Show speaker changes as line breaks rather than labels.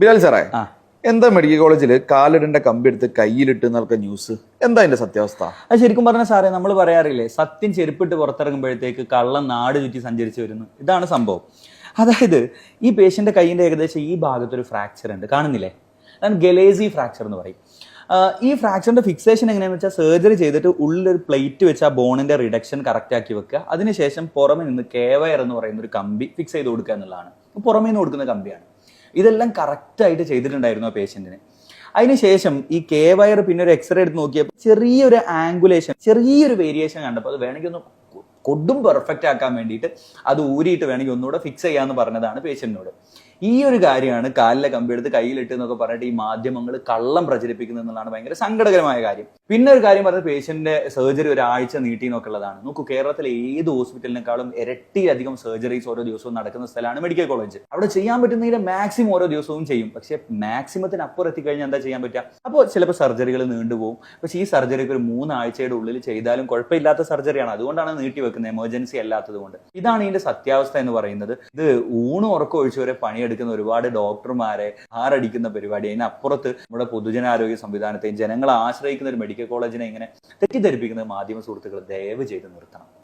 ബിലാൽ സാറേ എന്താ മെഡിക്കൽ കോളേജിൽ കാലിടേണ്ട കമ്പി എടുത്ത് കയ്യിലിട്ട് എന്നൊക്കെ ന്യൂസ്? എന്താ അതിന്റെ സത്യാവസ്ഥ?
അത് ശരിക്കും പറഞ്ഞ സാറേ നമ്മൾ പറയാറില്ലേ സത്യം ചെരുപ്പിട്ട് പുറത്തിറങ്ങുമ്പോഴത്തേക്ക് കള്ളം നാട് ചുറ്റി സഞ്ചരിച്ചു വരുന്നു. ഇതാണ് സംഭവം. അതായത് ഈ പേഷ്യന്റെ കൈയിന്റെ ഏകദേശം ഈ ഭാഗത്തൊരു ഫ്രാക്ചർ ഉണ്ട്. കാണുന്നില്ലേ? അതാണ് ഗലേസി ഫ്രാക്ചർ എന്ന് പറയും. ഈ ഫ്രാക്ചറിന്റെ ഫിക്സേഷൻ എങ്ങനെയാണെന്ന് വെച്ചാൽ സർജറി ചെയ്തിട്ട് ഉള്ളിലൊരു പ്ലേറ്റ് വെച്ച് ആ ബോണിന്റെ റിഡക്ഷൻ കറക്റ്റ് ആക്കി വെക്കുക. അതിനുശേഷം പുറമെ നിന്ന് കേവയർ എന്ന് പറയുന്ന ഒരു കമ്പി ഫിക്സ് ചെയ്ത് കൊടുക്കുക എന്നുള്ളതാണ്. പുറമേ നിന്ന് കൊടുക്കുന്ന കമ്പിയാണ്. ഇതെല്ലാം കറക്റ്റ് ആയിട്ട് ചെയ്തിട്ടുണ്ടായിരുന്നു ആ പേഷ്യന്റിന് അതിനുശേഷം ഈ കെ വയർ പിന്നെ ഒരു എക്സ്റേ എടുത്ത് നോക്കിയപ്പോൾ ചെറിയൊരു ആംഗുലേഷൻ ചെറിയൊരു വേരിയേഷൻ കണ്ടപ്പോൾ അത് വേണമെങ്കിൽ ഒന്ന് കൊടും പെർഫെക്റ്റ് ആക്കാൻ വേണ്ടിയിട്ട് അത് ഊരിയിട്ട് വേണമെങ്കിൽ ഒന്നുകൂടെ ഫിക്സ് ചെയ്യാന്ന് പറഞ്ഞതാണ് പേഷ്യന്റിനോട് ഈ ഒരു കാര്യമാണ് കാലിലെ കമ്പി എടുത്ത് കയ്യിലിട്ട് എന്നൊക്കെ പറഞ്ഞിട്ട് ഈ മാധ്യമങ്ങൾ കള്ളം പ്രചരിപ്പിക്കുന്നത് എന്നുള്ളതാണ് ഭയങ്കര സങ്കടകരമായ കാര്യം. പിന്നെ ഒരു കാര്യം പറഞ്ഞത് പേഷ്യന്റിന്റെ സർജറി ഒരാഴ്ച നീട്ടി എന്നൊക്കെ ഉള്ളതാണ്. നോക്കൂ കേരളത്തിലെ ഏത് ഹോസ്പിറ്റലിനേക്കാളും ഇരട്ടിയധികം സർജറീസ് ഓരോ ദിവസവും നടക്കുന്ന സ്ഥലമാണ് മെഡിക്കൽ കോളേജ്. അവിടെ ചെയ്യാൻ പറ്റുന്നതിന്റെ മാക്സിമം ഓരോ ദിവസവും ചെയ്യും. പക്ഷെ മാക്സിമത്തിന് അപ്പുറം എത്തിക്കഴിഞ്ഞാൽ എന്താ ചെയ്യാൻ പറ്റുക? അപ്പോൾ ചിലപ്പോൾ സർജറികൾ നീണ്ടുപോകും പക്ഷേ ഈ സർജറിക്ക് ഒരു മൂന്നാഴ്ചയുടെ ഉള്ളിൽ ചെയ്താലും കുഴപ്പമില്ലാത്ത സർജറിയാണ്. അതുകൊണ്ടാണ് നീട്ടി വെക്കുന്നത്. എമർജൻസി അല്ലാത്തത് കൊണ്ട്. ഇതാണ് ഇതിന്റെ സത്യാവസ്ഥ എന്ന് പറയുന്നത്. ഇത് ഊണും ഉറക്കം ഒഴിച്ചവരെ പണിയെടുക്കുന്ന ഒരുപാട് ഡോക്ടർമാരെ ആറടിക്കുന്ന പരിപാടി അതിനപ്പുറത്ത് നമ്മുടെ പൊതുജനാരോഗ്യ സംവിധാനത്തെയും ജനങ്ങളെ ആശ്രയിക്കുന്ന ഒരു മെഡിക്കൽ കോളേജിനെ ഇങ്ങനെ തെറ്റിദ്ധരിപ്പിക്കുന്ന മാധ്യമ സുഹൃത്തുക്കൾ ദയവ് ചെയ്ത് നിർത്തണം.